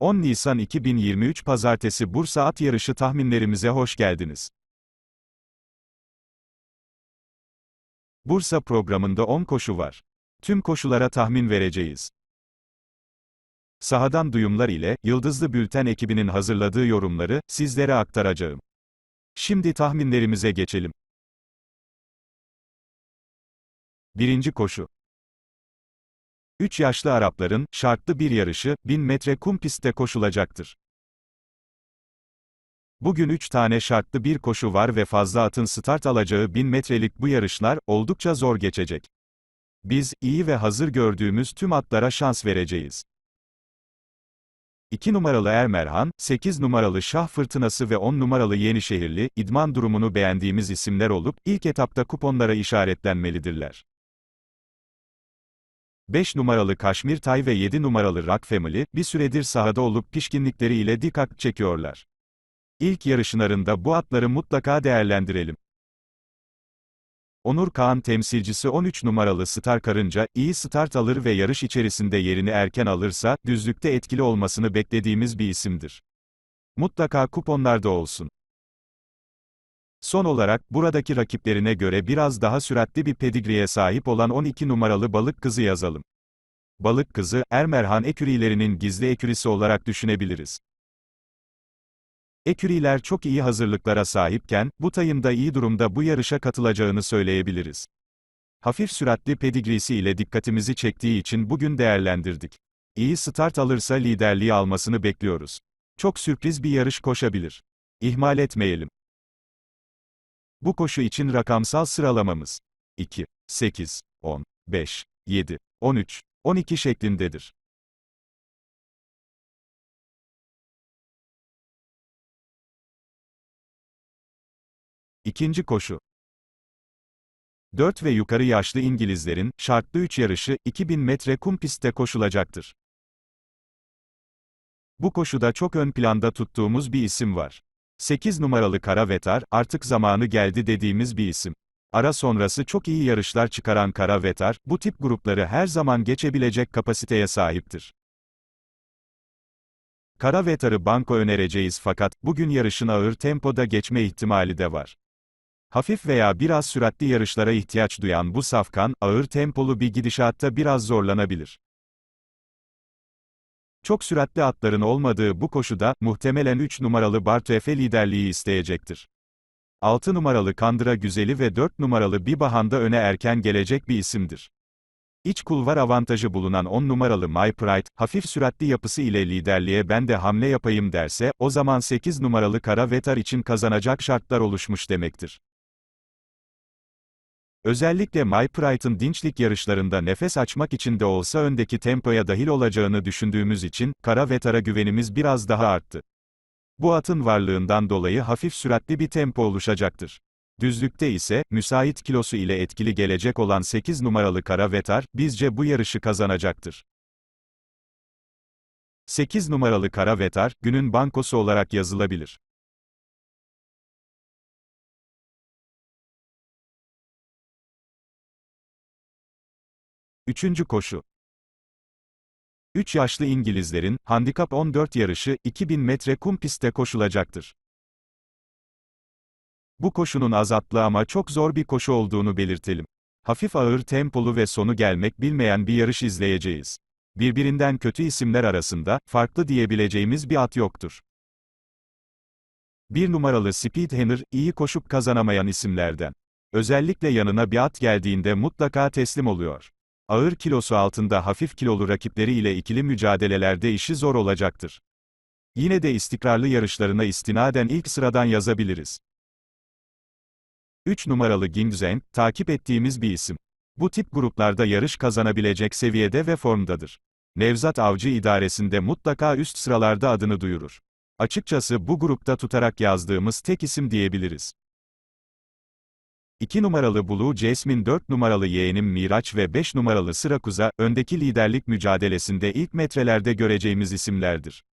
10 Nisan 2023 Pazartesi Bursa At Yarışı tahminlerimize hoş geldiniz. Bursa programında 10 koşu var. Tüm koşulara tahmin vereceğiz. Sahadan duyumlar ile Yıldızlı Bülten ekibinin hazırladığı yorumları sizlere aktaracağım. Şimdi tahminlerimize geçelim. Birinci koşu. 3 yaşlı Arapların, şartlı bir yarışı, 1000 metre kum pistte koşulacaktır. Bugün 3 tane şartlı bir koşu var ve fazla atın start alacağı 1000 metrelik bu yarışlar, oldukça zor geçecek. Biz, iyi ve hazır gördüğümüz tüm atlara şans vereceğiz. 2 numaralı Ermerhan, 8 numaralı Şah Fırtınası ve 10 numaralı Yenişehirli, idman durumunu beğendiğimiz isimler olup, ilk etapta kuponlara işaretlenmelidirler. 5 numaralı Kaşmir Tay ve 7 numaralı Rock Family, bir süredir sahada olup pişkinlikleriyle dikkat çekiyorlar. İlk yarışlarında bu atları mutlaka değerlendirelim. Onur Kağan temsilcisi 13 numaralı Star Karınca, iyi start alır ve yarış içerisinde yerini erken alırsa, düzlükte etkili olmasını beklediğimiz bir isimdir. Mutlaka kuponlarda olsun. Son olarak, buradaki rakiplerine göre biraz daha süratli bir pedigriye sahip olan 12 numaralı Balık Kızı yazalım. Balık Kızı, Ermerhan ekürilerinin gizli ekürisi olarak düşünebiliriz. Eküriler çok iyi hazırlıklara sahipken, bu tayında iyi durumda bu yarışa katılacağını söyleyebiliriz. Hafif süratli pedigrisi ile dikkatimizi çektiği için bugün değerlendirdik. İyi start alırsa liderliği almasını bekliyoruz. Çok sürpriz bir yarış koşabilir. İhmal etmeyelim. Bu koşu için rakamsal sıralamamız 2, 8, 10, 5, 7, 13, 12 şeklindedir. İkinci koşu 4 ve yukarı yaşlı İngilizlerin, şartlı 3 yarışı, 2000 metre kum pistte koşulacaktır. Bu koşuda çok ön planda tuttuğumuz bir isim var. 8 numaralı Kara Vetar, artık zamanı geldi dediğimiz bir isim. Ara sonrası çok iyi yarışlar çıkaran Kara Vetar, bu tip grupları her zaman geçebilecek kapasiteye sahiptir. Kara Vetar'ı banko önereceğiz fakat, bugün yarışın ağır tempoda geçme ihtimali de var. Hafif veya biraz süratli yarışlara ihtiyaç duyan bu safkan, ağır tempolu bir gidişatta biraz zorlanabilir. Çok süratli atların olmadığı bu koşuda, muhtemelen 3 numaralı Bartefe liderliği isteyecektir. 6 numaralı Kandıra Güzeli ve 4 numaralı Bibahanda öne erken gelecek bir isimdir. İç kulvar avantajı bulunan 10 numaralı My Pride, hafif süratli yapısı ile liderliğe ben de hamle yapayım derse, o zaman 8 numaralı Kara Vetar için kazanacak şartlar oluşmuş demektir. Özellikle My dinçlik yarışlarında nefes açmak için de olsa öndeki tempoya dahil olacağını düşündüğümüz için, Kara Vetar'a güvenimiz biraz daha arttı. Bu atın varlığından dolayı hafif süratli bir tempo oluşacaktır. Düzlükte ise, müsait kilosu ile etkili gelecek olan 8 numaralı Kara Vetar, bizce bu yarışı kazanacaktır. 8 numaralı Kara Vetar, günün bankosu olarak yazılabilir. Üçüncü koşu. 3 yaşlı İngilizlerin, handikap 14 yarışı, 2000 metre kum pistte koşulacaktır. Bu koşunun azatlı ama çok zor bir koşu olduğunu belirtelim. Hafif ağır tempolu ve sonu gelmek bilmeyen bir yarış izleyeceğiz. Birbirinden kötü isimler arasında, farklı diyebileceğimiz bir at yoktur. Bir numaralı Speedhammer, iyi koşup kazanamayan isimlerden. Özellikle yanına bir at geldiğinde mutlaka teslim oluyor. Ağır kilosu altında hafif kilolu rakipleri ile ikili mücadelelerde işi zor olacaktır. Yine de istikrarlı yarışlarına istinaden ilk sıradan yazabiliriz. 3 numaralı Gingzeng, takip ettiğimiz bir isim. Bu tip gruplarda yarış kazanabilecek seviyede ve formdadır. Nevzat Avcı idaresinde mutlaka üst sıralarda adını duyurur. Açıkçası bu grupta tutarak yazdığımız tek isim diyebiliriz. 2 numaralı Blue Jasmine 4 numaralı yeğenim Miraç ve 5 numaralı Sırakuz'a, öndeki liderlik mücadelesinde ilk metrelerde göreceğimiz isimlerdir.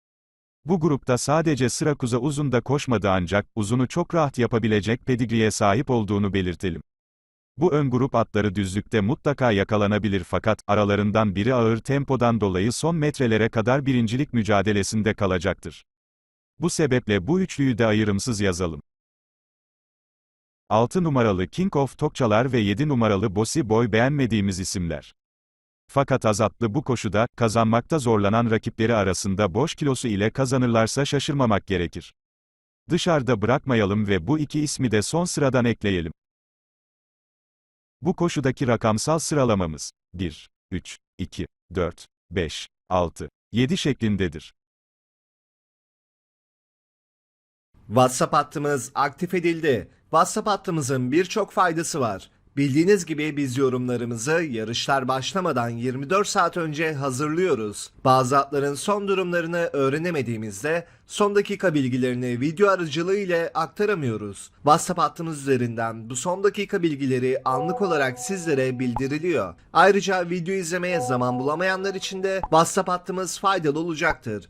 Bu grupta sadece Sırakuz'a uzun da koşmadı ancak, uzunu çok rahat yapabilecek pedigriye sahip olduğunu belirtelim. Bu ön grup atları düzlükte mutlaka yakalanabilir fakat, aralarından biri ağır tempodan dolayı son metrelere kadar birincilik mücadelesinde kalacaktır. Bu sebeple bu üçlüyü de ayrımsız yazalım. 6 numaralı King of Tokçalar ve 7 numaralı Bossy Boy beğenmediğimiz isimler. Fakat azatlı bu koşuda, kazanmakta zorlanan rakipleri arasında boş kilosu ile kazanırlarsa şaşırmamak gerekir. Dışarıda bırakmayalım ve bu iki ismi de son sıradan ekleyelim. Bu koşudaki rakamsal sıralamamız 1, 3, 2, 4, 5, 6, 7 şeklindedir. WhatsApp hattımız aktif edildi. WhatsApp hattımızın birçok faydası var. Bildiğiniz gibi biz yorumlarımızı yarışlar başlamadan 24 saat önce hazırlıyoruz. Bazı atların son durumlarını öğrenemediğimizde son dakika bilgilerini video aracılığı ile aktaramıyoruz. WhatsApp hattımız üzerinden bu son dakika bilgileri anlık olarak sizlere bildiriliyor. Ayrıca video izlemeye zaman bulamayanlar için de WhatsApp hattımız faydalı olacaktır.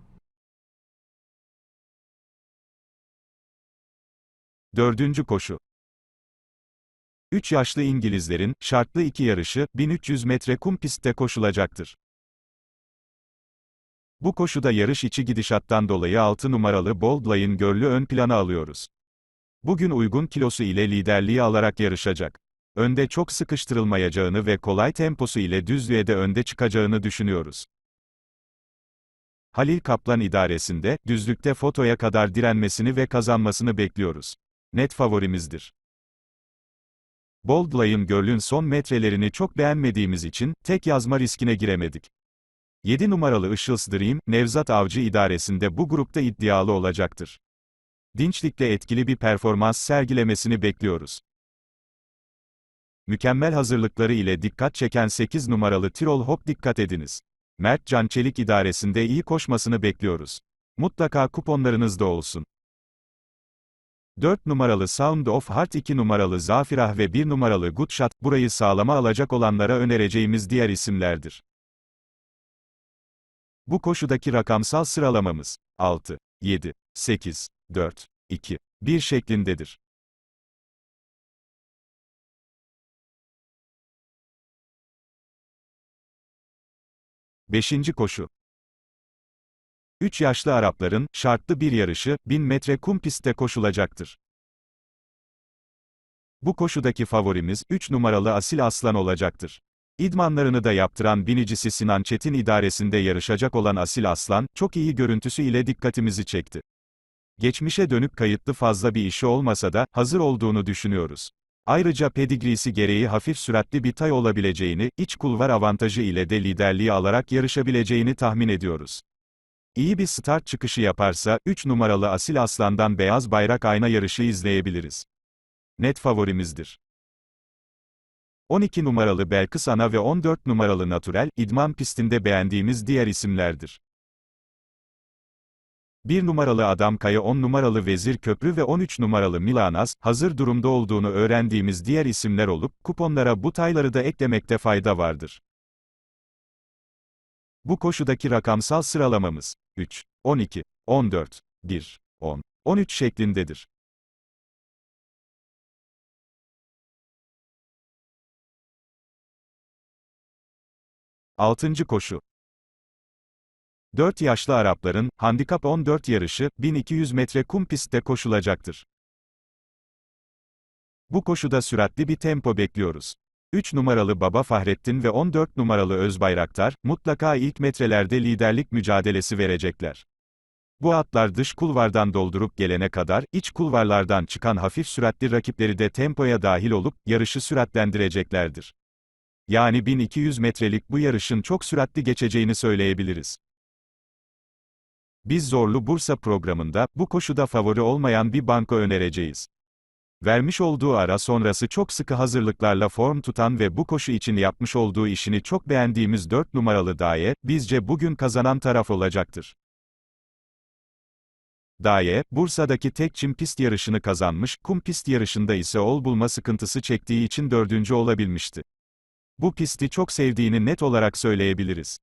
Dördüncü koşu. 3 yaşlı İngilizlerin, şartlı iki yarışı, 1300 metre kum pistte koşulacaktır. Bu koşuda yarış içi gidişattan dolayı 6 numaralı Bold Lion Görlü ön plana alıyoruz. Bugün uygun kilosu ile liderliği alarak yarışacak. Önde çok sıkıştırılmayacağını ve kolay temposu ile düzlüğe de önde çıkacağını düşünüyoruz. Halil Kaplan idaresinde, düzlükte fotoya kadar direnmesini ve kazanmasını bekliyoruz. Net favorimizdir. Bold Girl'ün son metrelerini çok beğenmediğimiz için, tek yazma riskine giremedik. 7 numaralı Işıl's Dream, Nevzat Avcı idaresinde bu grupta iddialı olacaktır. Dinçlikle etkili bir performans sergilemesini bekliyoruz. Mükemmel hazırlıkları ile dikkat çeken 8 numaralı Tirol Hop dikkat ediniz. Mert Can Çelik idaresinde iyi koşmasını bekliyoruz. Mutlaka kuponlarınızda olsun. 4 numaralı Sound of Heart 2 numaralı Zafirah ve 1 numaralı Good Shot, burayı sağlama alacak olanlara önereceğimiz diğer isimlerdir. Bu koşudaki rakamsal sıralamamız 6, 7, 8, 4, 2, 1 şeklindedir. Beşinci koşu. 3 yaşlı Arapların, şartlı bir yarışı, 1000 metre kum pistte koşulacaktır. Bu koşudaki favorimiz, 3 numaralı Asil Aslan olacaktır. İdmanlarını da yaptıran binicisi Sinan Çetin idaresinde yarışacak olan Asil Aslan, çok iyi görüntüsü ile dikkatimizi çekti. Geçmişe dönük kayıtlı fazla bir işi olmasa da, hazır olduğunu düşünüyoruz. Ayrıca pedigrisi gereği hafif süratli bir tay olabileceğini, iç kulvar avantajı ile de liderliği alarak yarışabileceğini tahmin ediyoruz. İyi bir start çıkışı yaparsa, 3 numaralı Asil Aslan'dan beyaz bayrak ayna yarışı izleyebiliriz. Net favorimizdir. 12 numaralı Belkıs Ana ve 14 numaralı Naturel, idman pistinde beğendiğimiz diğer isimlerdir. 1 numaralı Adam Kaya 10 numaralı Vezir Köprü ve 13 numaralı Milanas, hazır durumda olduğunu öğrendiğimiz diğer isimler olup, kuponlara bu tayları da eklemekte fayda vardır. Bu koşudaki rakamsal sıralamamız 3, 12, 14, 1, 10, 13 şeklindedir. Altıncı koşu. 4 yaşlı Arapların, handikap 14 yarışı, 1200 metre kum pistte koşulacaktır. Bu koşuda süratli bir tempo bekliyoruz. 3 numaralı Baba Fahrettin ve 14 numaralı Özbayraktar, mutlaka ilk metrelerde liderlik mücadelesi verecekler. Bu atlar dış kulvardan doldurup gelene kadar, iç kulvarlardan çıkan hafif süratli rakipleri de tempoya dahil olup, yarışı süratlendireceklerdir. Yani 1200 metrelik bu yarışın çok süratli geçeceğini söyleyebiliriz. Biz Zorlu Bursa programında, bu koşuda favori olmayan bir banko önereceğiz. Vermiş olduğu ara sonrası çok sıkı hazırlıklarla form tutan ve bu koşu için yapmış olduğu işini çok beğendiğimiz 4 numaralı Daye, bizce bugün kazanan taraf olacaktır. Daye, Bursa'daki tek çim pist yarışını kazanmış, kum pist yarışında ise ol bulma sıkıntısı çektiği için dördüncü olabilmişti. Bu pisti çok sevdiğini net olarak söyleyebiliriz.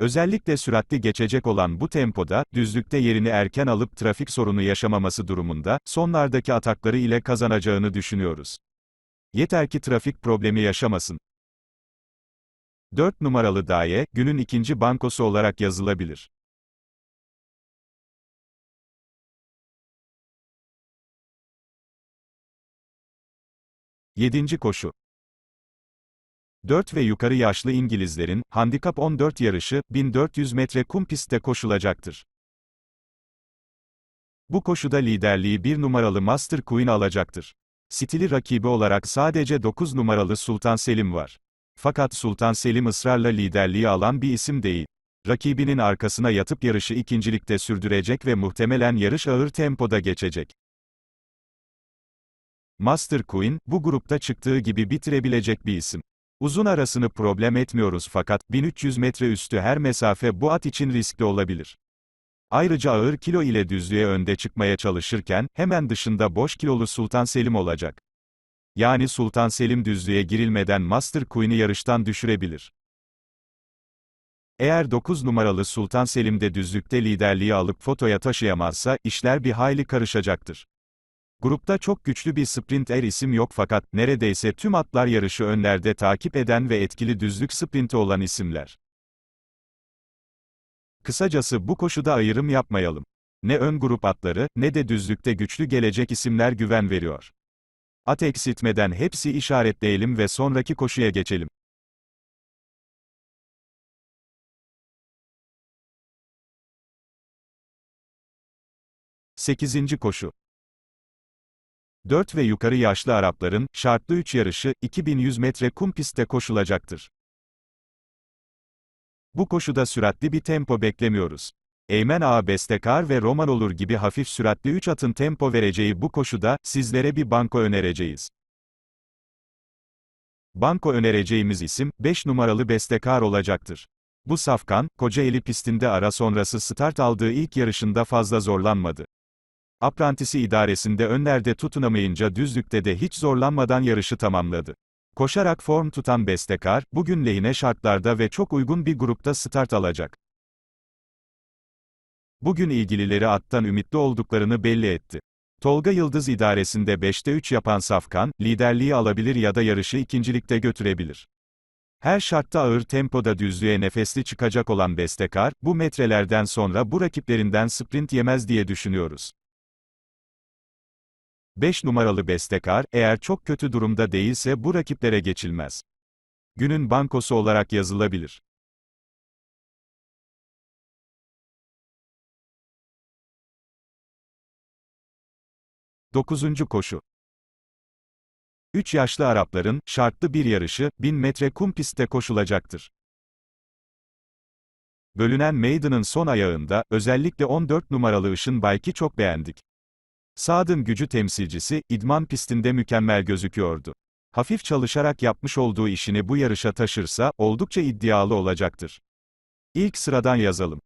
Özellikle süratli geçecek olan bu tempoda, düzlükte yerini erken alıp trafik sorunu yaşamaması durumunda, sonlardaki atakları ile kazanacağını düşünüyoruz. Yeter ki trafik problemi yaşamasın. 4 numaralı Daye, günün ikinci bankosu olarak yazılabilir. Yedinci koşu. 4 ve yukarı yaşlı İngilizlerin, handikap 14 yarışı, 1400 metre kum pistte koşulacaktır. Bu koşuda liderliği 1 numaralı Master Queen alacaktır. Stili rakibi olarak sadece 9 numaralı Sultan Selim var. Fakat Sultan Selim ısrarla liderliği alan bir isim değil. Rakibinin arkasına yatıp yarışı ikincilikte sürdürecek ve muhtemelen yarış ağır tempoda geçecek. Master Queen, bu grupta çıktığı gibi bitirebilecek bir isim. Uzun arasını problem etmiyoruz fakat 1300 metre üstü her mesafe bu at için riskli olabilir. Ayrıca ağır kilo ile düzlüğe önde çıkmaya çalışırken hemen dışında boş kilolu Sultan Selim olacak. Yani Sultan Selim düzlüğe girilmeden Master Queen'i yarıştan düşürebilir. Eğer 9 numaralı Sultan Selim de düzlükte liderliği alıp fotoya taşıyamazsa işler bir hayli karışacaktır. Grupta çok güçlü bir sprinter isim yok fakat, neredeyse tüm atlar yarışı önlerde takip eden ve etkili düzlük sprinti olan isimler. Kısacası bu koşuda ayrım yapmayalım. Ne ön grup atları, ne de düzlükte güçlü gelecek isimler güven veriyor. At eksiltmeden hepsi işaretleyelim ve sonraki koşuya geçelim. Sekizinci koşu. 4 ve yukarı yaşlı Arapların, şartlı 3 yarışı, 2100 metre kum pistte koşulacaktır. Bu koşuda süratli bir tempo beklemiyoruz. Eymen Ağa Bestekar ve Roman Olur gibi hafif süratli 3 atın tempo vereceği bu koşuda, sizlere bir banko önereceğiz. Banko önereceğimiz isim, 5 numaralı Bestekar olacaktır. Bu safkan, Kocaeli pistinde ara sonrası start aldığı ilk yarışında fazla zorlanmadı. Aprantisi idaresinde önlerde tutunamayınca düzlükte de hiç zorlanmadan yarışı tamamladı. Koşarak form tutan Bestekar, bugün lehine şartlarda ve çok uygun bir grupta start alacak. Bugün ilgilileri attan ümitli olduklarını belli etti. Tolga Yıldız idaresinde 5'te 3 yapan Safkan, liderliği alabilir ya da yarışı ikincilikte götürebilir. Her şartta ağır tempoda düzlüğe nefesli çıkacak olan Bestekar, bu metrelerden sonra bu rakiplerinden sprint yemez diye düşünüyoruz. 5 numaralı Bestekar, eğer çok kötü durumda değilse bu rakiplere geçilmez. Günün bankosu olarak yazılabilir. Dokuzuncu koşu. 3 yaşlı Arapların, şartlı bir yarışı, 1000 metre kum pistte koşulacaktır. Bölünen Maiden'ın son ayağında, özellikle 14 numaralı Işın Bayki çok beğendik. Saad'ın gücü temsilcisi, idman pistinde mükemmel gözüküyordu. Hafif çalışarak yapmış olduğu işini bu yarışa taşırsa, oldukça iddialı olacaktır. İlk sıradan yazalım.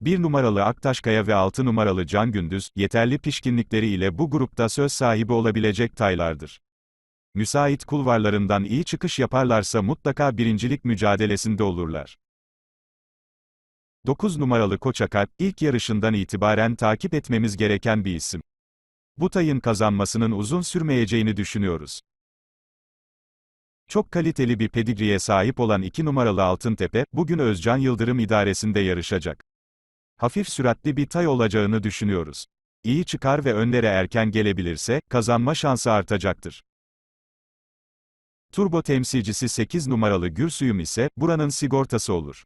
1 numaralı Aktaşkaya ve 6 numaralı Can Gündüz, yeterli pişkinlikleri ile bu grupta söz sahibi olabilecek taylardır. Müsait kulvarlarından iyi çıkış yaparlarsa mutlaka birincilik mücadelesinde olurlar. 9 numaralı Koçakar, ilk yarışından itibaren takip etmemiz gereken bir isim. Bu tayın kazanmasının uzun sürmeyeceğini düşünüyoruz. Çok kaliteli bir pedigriye sahip olan 2 numaralı Altıntepe, bugün Özcan Yıldırım idaresinde yarışacak. Hafif süratli bir tay olacağını düşünüyoruz. İyi çıkar ve önlere erken gelebilirse, kazanma şansı artacaktır. Turbo temsilcisi 8 numaralı Gürsüyüm ise, buranın sigortası olur.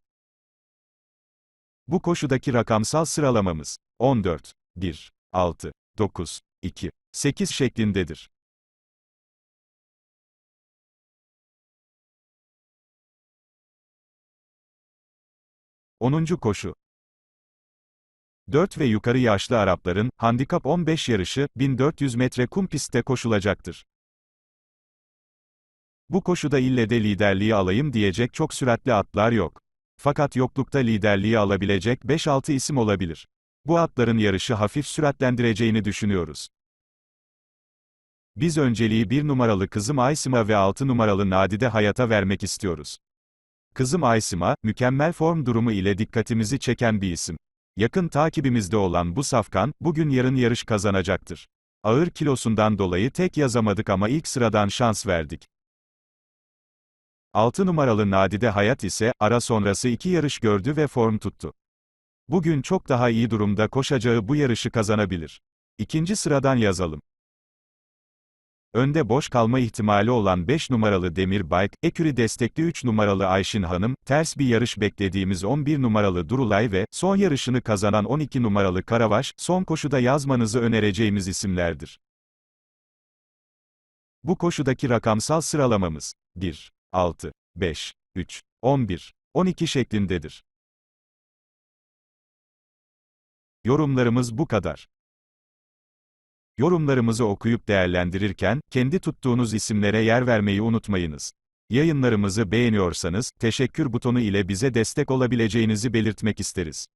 Bu koşudaki rakamsal sıralamamız 14, 1, 6, 9, 2, 8 şeklindedir. Onuncu koşu 4 ve yukarı yaşlı Arapların, handikap 15 yarışı, 1400 metre kum pistte koşulacaktır. Bu koşuda ille de liderliği alayım diyecek çok süratli atlar yok. Fakat yoklukta liderliği alabilecek 5-6 isim olabilir. Bu atların yarışı hafif süratlendireceğini düşünüyoruz. Biz önceliği 1 numaralı kızım Aysima ve 6 numaralı Nadide Hayat'a vermek istiyoruz. Kızım Aysima, mükemmel form durumu ile dikkatimizi çeken bir isim. Yakın takibimizde olan bu safkan, bugün yarın yarış kazanacaktır. Ağır kilosundan dolayı tek yazamadık ama ilk sıradan şans verdik. 6 numaralı Nadide Hayat ise, ara sonrası iki yarış gördü ve form tuttu. Bugün çok daha iyi durumda koşacağı bu yarışı kazanabilir. İkinci sıradan yazalım. Önde boş kalma ihtimali olan 5 numaralı Demir Bike, Eküri destekli 3 numaralı Ayşin Hanım, ters bir yarış beklediğimiz 11 numaralı Durulay ve, son yarışını kazanan 12 numaralı Karavaş, son koşuda yazmanızı önereceğimiz isimlerdir. Bu koşudaki rakamsal sıralamamız, 1, 6, 5, 3, 11, 12 şeklindedir. Yorumlarımız bu kadar. Yorumlarımızı okuyup değerlendirirken, kendi tuttuğunuz isimlere yer vermeyi unutmayınız. Yayınlarımızı beğeniyorsanız, teşekkür butonu ile bize destek olabileceğinizi belirtmek isteriz.